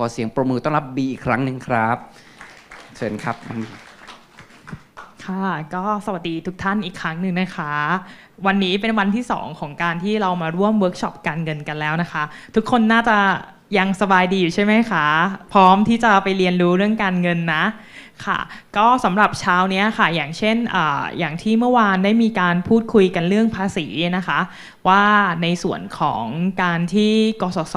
ขอเสียงประมือต้อนรับบีอีกครั้งหนึ่งครับ เชิญครับ ค่ะ ก็สวัสดีทุกท่านอีกครั้งหนึ่งนะคะ วันนี้เป็นวันที่ 2 ของการที่เรามาร่วมเวิร์กช็อปการเงินกันแล้วนะคะ ทุกคนน่าจะยังสบายดีอยู่ใช่ไหมคะ พร้อมที่จะไปเรียนรู้เรื่องการเงินนะค่ะ ก็สำหรับเช้าเนี้ยค่ะ อย่างเช่นออย่างที่เมื่อวานได้มีการพูดคุยกันเรื่องภาษีนะคะ ว่าในส่วนของการที่กสศ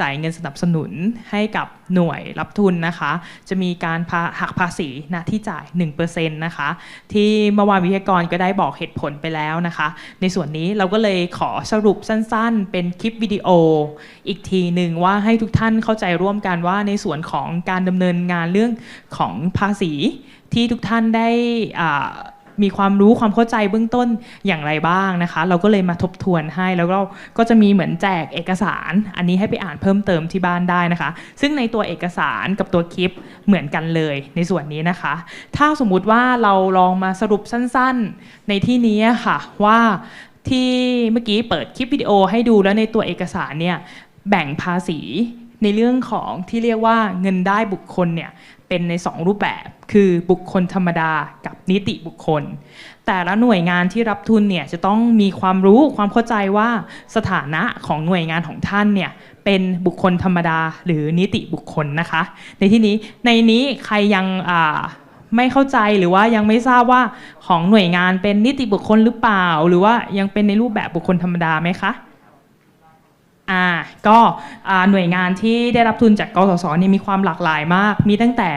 จ่ายเงินสนับสนุนให้กับหน่วยรับทุนนะคะ จะมีการาหักภาษีณที่จ่าย 1%นะคะ ที่เมื่อวานวิทยากรก็ได้บอกเหตุผลไปแล้วนะคะ ในส่วนนี้เราก็เลยขอสรุปสั้นๆ เป็นคลิปวิดีโอ อีกทีหนึ่งว่าให้ทุกท่านเข้าใจร่วมกันว่าในส่วนของการดำเนินงานเรื่องของภาษีที่ทุกท่านได้มีความรู้ความเข้าใจเบื้องต้นอย่างไรบ้างนะคะ เราก็เลยมาทบทวนให้แล้วก็ก็จะมีเหมือนแจกเอกสาร อันนี้ให้ไปอ่านเพิ่มเติมที่บ้านได้นะคะ ซึ่งในตัวเอกสารกับตัวคลิปเหมือนกันเลยในส่วนนี้นะคะ ถ้าสมมุติว่าเราลองมาสรุปสั้นๆในที่นี้ค่ะว่าที่เมื่อกี้เปิดคลิปวิดีโอให้ดูแล้วในตัวเอกสารเนี่ยแบ่งภาษี ในเรื่องของที่เรียกว่าเงินได้บุคคลเนี่ยเป็นใน 2 รูปแบบ คือบุคคลธรรมดากับนิติบุคคล แต่ละหน่วยงานที่รับทุนเนี่ยจะต้องมีความรู้ความเข้าใจว่าสถานะของหน่วยงานของท่านเนี่ยเป็นบุคคลธรรมดาหรือนิติบุคคลนะคะ ในที่นี้ในนี้ใครยังไม่เข้าใจหรือว่ายังไม่ทราบว่าของหน่วยงานเป็นนิติบุคคลหรือเปล่า หรือว่ายังเป็นในรูปแบบบุคคลธรรมดาไหมคะ อ่าก็าหน่วยงานที่ได้รับทุนจากกสศเนี่ยมีความหลากหลายมาก มีตั้งแต่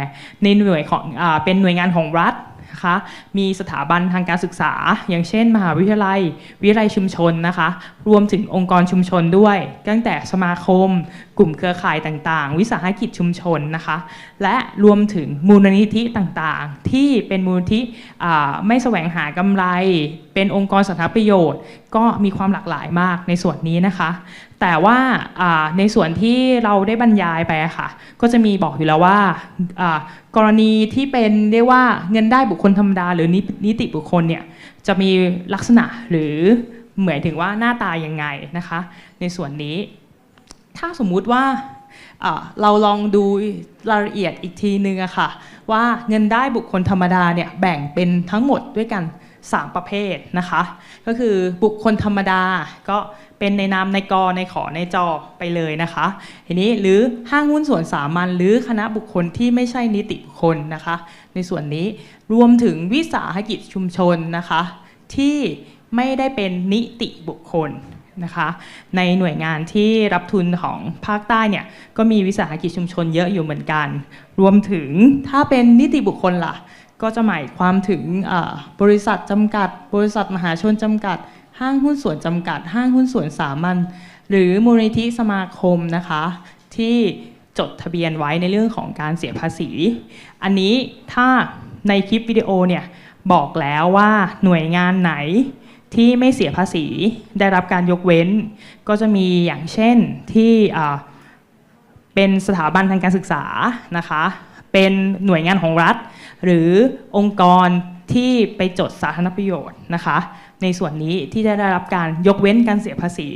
ในหน่วยของอเป็นหน่วยงานของรัฐนะคะมีสถาบันทางการศึกษา อย่างเช่น มหาวิทยาลัย วิทยาลัยชุมชนนะคะ รวมถึงองค์กรชุมชนด้วย ตั้งแต่สมาคม กลุ่มเครือข่ายต่างๆ วิสาหกิจชุมชนนะคะ และรวมถึงมูลนิธิต่างๆ ที่เป็นมูลนิธิอ่ไม่แสวงหากำไร เป็นองค์กรสาธารณประโยชน์ ก็มีความหลากหลายมากในส่วนนี้นะคะ แต่ว่าในส่วนที่เราได้บรรยายไปค่ะ ก็จะมีบอกอยู่แล้วว่ากรณีที่เป็นเรียกว่าเงินได้บุคคลธรรมดา หรือนินิติบุคคลเนี่ยจะมีลักษณะหรือเหมือนถึงว่าหน้าตายังไงนะคะ ในส่วนนี้ ถ้าสมมุติว่าอ่าเราลองดูรายละเอียดอีกทีนึงอะค่ะ ว่าเงินได้บุคคลธรรมดาเนี่ยแบ่งเป็นทั้งหมดด้วยกัน 3 ประเภทนะคะ ก็คือบุคคลธรรมดาก็เป็นในนามในกอในขอในจอไปเลยนะคะทีนี้หรือห้างหุ้นส่วนสามัญหรือคณะบุคคลที่ไม่ใช่นิติบุคคลนะคะ ในส่วนนี้รวมถึงวิสาหกิจชุมชนนะคะ ที่ไม่ได้เป็นนิติบุคคลนะคะในหน่วยงานที่รับทุนของภาคใต้เนี่ยก็มีวิสาหกิจชุมชนเยอะอยู่เหมือนกัน รวมถึงถ้าเป็นนิติบุคคลล่ะ ก็จะหมายความถึงบริษัทจำกัด บริษัทมหาชนจำกัด ห้างหุ้นส่วนจำกัด ห้างหุ้นส่วนสามัญหรือมูลนิธิสมาคมนะคะที่จดทะเบียนไว้ในเรื่องของการเสียภาษี อันนี้ถ้าในคลิปวิดีโอเนี่ยบอกแล้วว่าหน่วยงานไหนที่ไม่เสียภาษีได้รับการยกเว้น ก็จะมีอย่างเช่นที่เป็นสถาบันทางการศึกษานะคะ เป็นหน่วยงานของรัฐ หรือองค์กรที่ไปจดสาธารณประโยชน์นะคะ ในส่วนนี้ที่จะได้รับการยกเว้นการเสียภาษี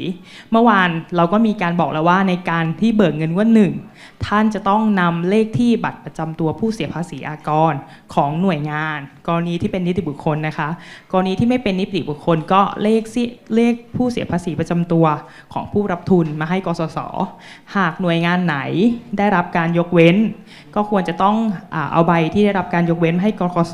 เมื่อวานเราก็มีการบอกแล้วว่าในการที่เบิกเงินว่าหนึ่ง ท่านจะต้องนำเลขที่บัตรประจำตัวผู้เสียภาษีอากรของหน่วยงาน กรณีที่เป็นนิติบุคคลนะคะ กรณีที่ไม่เป็นนิติบุคคลก็เลขสิเลขผู้เสียภาษีประจำตัวของผู้รับทุนมาให้กสศหากหน่วยงานไหนได้รับการยกเว้น ก็ควรจะต้องอเอาใบที่ได้รับการยกเว้นให้กส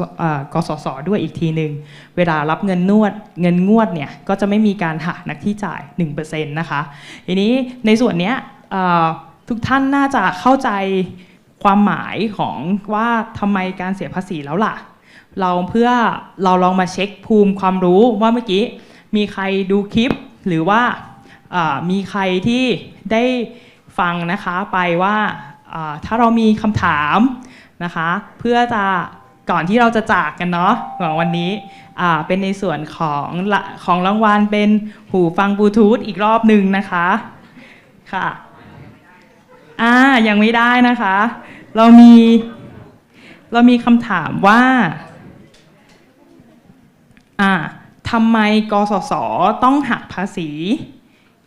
กสศด้วยอีกทีหนึ่งเวลารับเงินนวดเงินงวดเนี่ยก็จะไม่มีการหักนักที่จ่าย1%นะคะทีนี้ในส่วนเนี้ยอ ทุกท่านน่าจะเข้าใจความหมายของว่าทำไมการเสียภาษีแล้วล่ะ เราเพื่อเราลองมาเช็คภูมิความรู้ว่าเมื่อกี้มีใครดูคลิปหรือว่ามีใครที่ได้ฟังนะคะไปว่าถ้าเรามีคำถามนะคะ เพื่อจะก่อนที่เราจะจากกันเนาะของวันนี้เป็นในส่วนของของรางวัลเป็นหูฟังบลูทูธอีกรอบหนึ่งนะคะค่ะ อ่ายังไม่ได้นะคะ เรามี เรามีคำถามว่าอ่าทำไมกสศต้องหักภาษี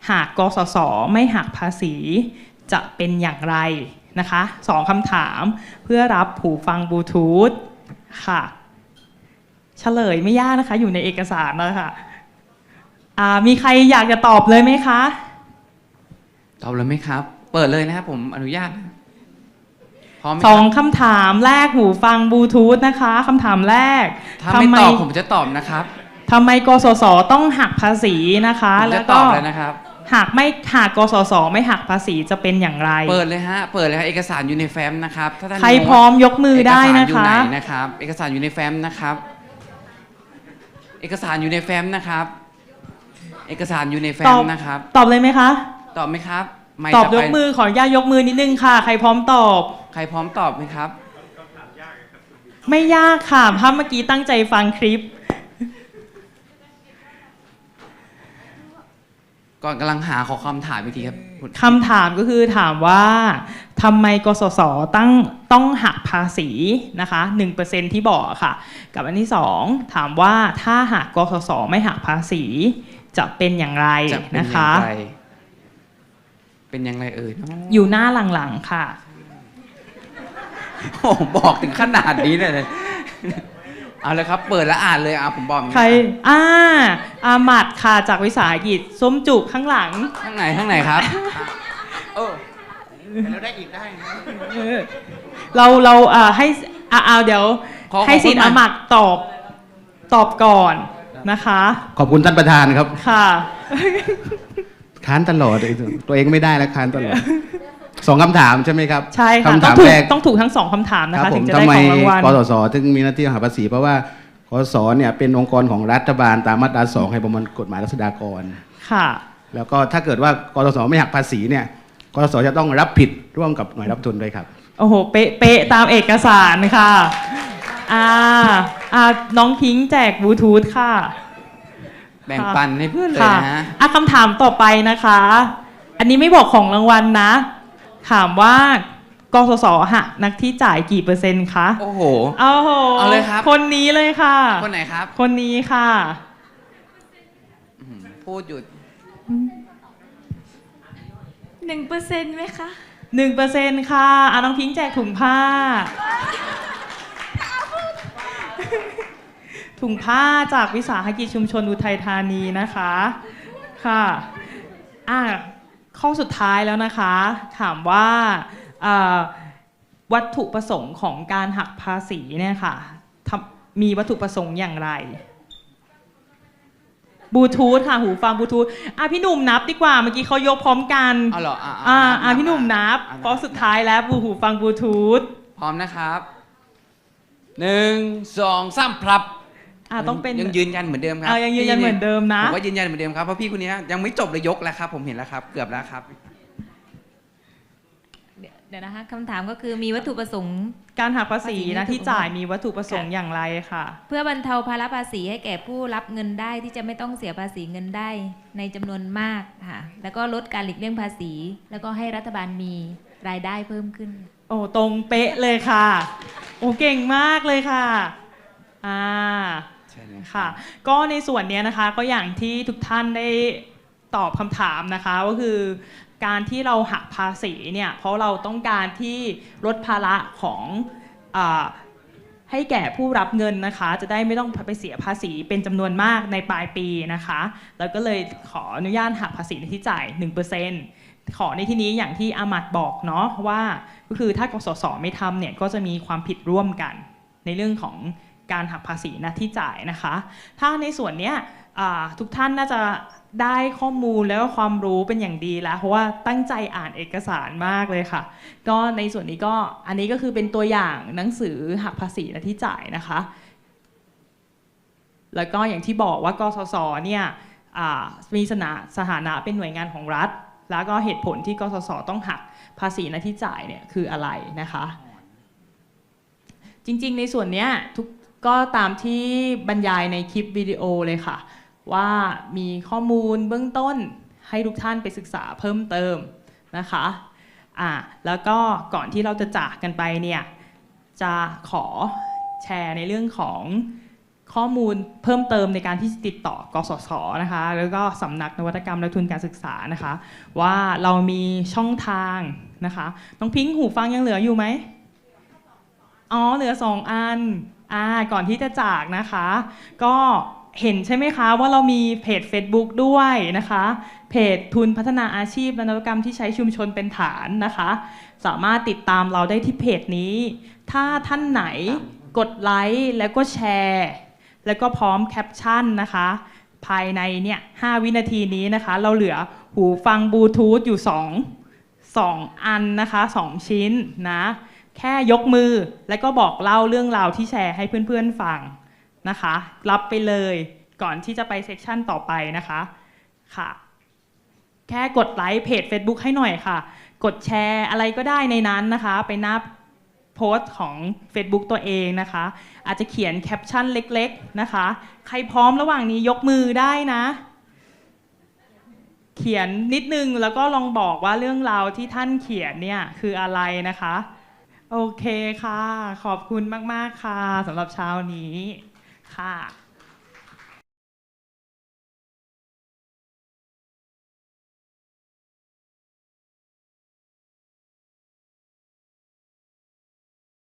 หากกสศไม่หักภาษีจะเป็นอย่างไรนะคะสองคำถามเพื่อรับหูฟังบลูทูธค่ะเฉลยไม่ยากนะคะ อยู่ในเอกสารนะคะอ่ามีใครอยากจะตอบเลยไหมคะ ตอบเลยไหมครับ เปิดเลยนะครับผมอนุญาตนะพร้อมไหมสองครับคำถามแรกหูฟังบลูทูธนะคะคำถามแรกถ้าไม่ตอบผมจะตอบนะครับทำไมกสศต้องหักภาษีนะคะ ผมแล้จะวตก็อบเลยนะครับ หากไม่หากกสศไม่หักภาษีจะเป็นอย่างไร เปิดเลยฮะ เปิดเลยฮะเอกสารอยู่ในแฟ้มนะครับถ้าท่านใครงงพร้อมยกมือได้เอกสารนะอยู่คะ ไหนนะครับ เอกสารอยู่ในแฟ้มนะครับ เอกสารอยู่ในแฟ้มนะครับ เอกสารอยู่ในแฟ้ตมอบนะครับ ตอบเลยไหมคะ ตอบไหมครับไม่ตอบจะยไปกมือขออนุญาตยกมือนิดนึงค่ะ ใครพร้อมตอบ ใครพร้อมตอบไหมครับ ไม่ยากค่ะถ้าเมื่อกี้ตั้งใจฟังคลิป ก่อนกำลังหาขอคำถามอีกทีครับคุณคำถามก็คือถามว่าทำไมกสศตั้งต้องหักภาษีนะคะ1%ที่บอกค่ะ กับอันที่ 2 ถามว่าถ้าหากกสศไม่หักภาษีจะเป็นอย่างไรจะเป็นนะอย่างคะ ไร เป็นอย่างไรเอ่ยเนาะอยู่หน้าหลังๆค่ะ โอ้โหบอกถึงขนาดนี้เลยเลยเอาเลยครับ เปิดแล้วอ่านเลยอะผมบอกอย่างนี้ใครอ่าอามัดค่ะจากวิสาหกิจส้มจุกข้างหลัง ข้างไหนข้างไหนครับเออเราได้อีกได้นะเออเราเราอ่าให้อ่าเอาเดี๋ยว ขอให้สิทธิ์ขอบอาคุณมากมัดตอบตอบก่อนนะคะ ขอบคุณท่านประธานครับ ค่ะ ค้านตลอดตัวเองไม่ได้แล้วค้านตลอดสองคำถามใช่ไหมครับใช่ค่ะคำต้อถางมถูกแรกต้องถูกทั้งสองคำถามนะครัคะผถึมงจะทำได้ไมของรางวัลกสศถึงมีหน้าที่หาภาษีเพราะว่ากสศเนี่ยเป็นองค์กรของรัฐบาลตามมาตราสองให้ประมวลกฎหมายรัษฎากรค่ะ แล้วก็ถ้าเกิดว่ากสศไม่หักภาษีเนี่ยกสศจะต้องรับผิดร่วมกับหน่วยรับทุนด้วยครับโอ้โหเป๊ะเป๊ะตามเอกสารค่ะอ่าอ่าน้องพิงค์แจกบลูทูธค่ะ แบ่งปันให้เพื่อนเลยค่ะนะฮะอะคำถามต่อไปนะคะ อันนี้ไม่บอกของรางวัลนะ ถามว่ากสศหักนักที่จ่ายกี่เปอร์เซ็นต์คะ โอ้โหโอ้โหเอาเลยครับ คนนี้เลยค่ะ คนไหนครับ คนนี้ค่ะอื้อหือพูดหยุดหนึ่งเปอร์เซ็นต์ไหมคะหนึ่งเปอร์เซ็นต์ค่ะอะน้องพิงค์แจกถุงผ้า ถุงผ้าจากวิสาหกิจชุมชนอุทัยธานีนะคะค่ะอะข้อสุดท้ายแล้วนะคะ ถามว่าเอ่อวัตถุประสงค์ของการหักภาษีเนี่ยค่ะทำมีวัตถุประสงค์อย่างไรบลูทูธค่ะหูฟังบลูทูธอะพี่หนุ่มนับดีกว่าเมื่อกี้เขายกพร้อมกันเอาเหรออะอ่านับอ่าพี่หนุ่มนับอะเพราะสุดท้ายแล้วบูหูฟังบลูทูธพร้อมนะครับหนึ่งสองสามพรับ อ่าต้องเป็นยังยืนยันเหมือนเดิมครัอ่ายังยืนยันเหมือนเดิมนะผมว่ายืนยันเหมือนเดิมครับเพราะพี่คนนี้ยังไม่จบเลยยกแล้วครับ ผมเห็นแล้วครับ เกือบแล้วครับเดี๋ยวนะคะคำถามก็คือมีวัตถุประสงค์การหักภาษีภาษีนะนี่ที่ถูกจ่ายมีวัตถุประสงค์อย่างไรค่ะ เพื่อบรรเทาภาระภาษีให้แก่ผู้รับเงินได้ที่จะไม่ต้องเสียภาษีเงินได้ในจำนวนมากค่ะ แล้วก็ลดการหลีกเลี่ยงภาษี แล้วก็ให้รัฐบาลมีรายได้เพิ่มขึ้น โอ้ตรงเป๊ะเลยค่ะ โอ้เก่งมากเลยค่ะอ่า ใช่เลยค่ะ ก็ในส่วนเนี้ยนะคะก็อย่างที่ทุกท่านได้ตอบคำถามนะคะก็คือการที่เราหักภาษีเนี่ยเพราะเราต้องการที่ลดภาระของอให้แก่ผู้รับเงินนะคะ จะได้ไม่ต้องไปเสียภาษีเป็นจำนวนมากในปลายปีนะคะ แล้วก็เลยขออนุญาตหักภาษีในที่จ่าย 1%ขอในที่นี้อย่างที่อามัดบอกเนาะว่าก็คือถ้ากสศไม่ทำเนี่ยก็จะมีความผิดร่วมกัน ในเรื่องของ การหักภาษีหน้าที่จ่ายนะคะ ถ้าในส่วนเนี้ยทุกท่านน่าจะได้ข้อมูลแล้วก็ความรู้เป็นอย่างดีแล้ว เพราะว่าตั้งใจอ่านเอกสารมากเลยค่ะ ก็ในส่วนนี้ก็อันนี้ก็คือเป็นตัวอย่างหนังสือหักภาษีหน้าที่จ่ายนะคะ แล้วก็อย่างที่บอกว่ากสศเนี่ยมีสถานะสถานะเป็นหน่วยงานของรัฐ แล้วก็เหตุผลที่กสศต้องหักภาษีหน้าที่จ่ายเนี่ยคืออะไรนะคะจริงๆ ในส่วนนี้ทุก ก็ตามที่บรรยายในคลิปวิดีโอเลยค่ะ ว่ามีข้อมูลเบื้องต้นให้ทุกท่านไปศึกษาเพิ่มเติมนะคะอ่าแล้วก็ก่อนที่เราจะจากกันไปเนี่ยจะขอแชร์ในเรื่องของข้อมูลเพิ่มเติมในการที่ติดต่อกสศนะคะ แล้วก็สำนักนวัตกรรมและทุนการศึกษานะคะ ว่าเรามีช่องทางนะคะ น้องพิงค์หูฟังยังเหลืออยู่ไหม อ๋อเหลือสองอันอ่าก่อนที่จะจากนะคะ ก็เห็นใช่ไหมคะว่าเรามีเพจ Facebook ด้วยนะคะ เพจทุนพัฒนาอาชีพและนวัตกรรมที่ใช้ชุมชนเป็นฐานนะคะ สามารถติดตามเราได้ที่เพจนี้ ถ้าท่านไหนกดไลค์แล้วก็แชร์ แล้วก็พร้อมแคปชั่นนะคะ ภายในเนี่ย5วินาทีนี้นะคะ เราเหลือหูฟังบลูทูธอยู่ 2 2 อันนะคะ 2 ชิ้นนะ แค่ยกมือแล้วก็บอกเล่าเรื่องราวที่แชร์ให้เพื่อนๆฟังนะคะ รับไปเลยก่อนที่จะไปเซสชันต่อไปนะคะค่ะ แค่กดไลค์เพจ Facebook ให้หน่อยค่ะ กดแชร์อะไรก็ได้ในนั้นนะคะ ไปหน้าโพสต์ของ Facebook ตัวเองนะคะ อาจจะเขียนแคปชั่นเล็กๆนะคะ ใครพร้อมระหว่างนี้ยกมือได้นะ เขียนนิดนึงแล้วก็ลองบอกว่าเรื่องราวที่ท่านเขียนเนี่ยคืออะไรนะคะ โอเคค่ะ ขอบคุณมาก ๆ ค่ะสำหรับเช้านี้ค่ะ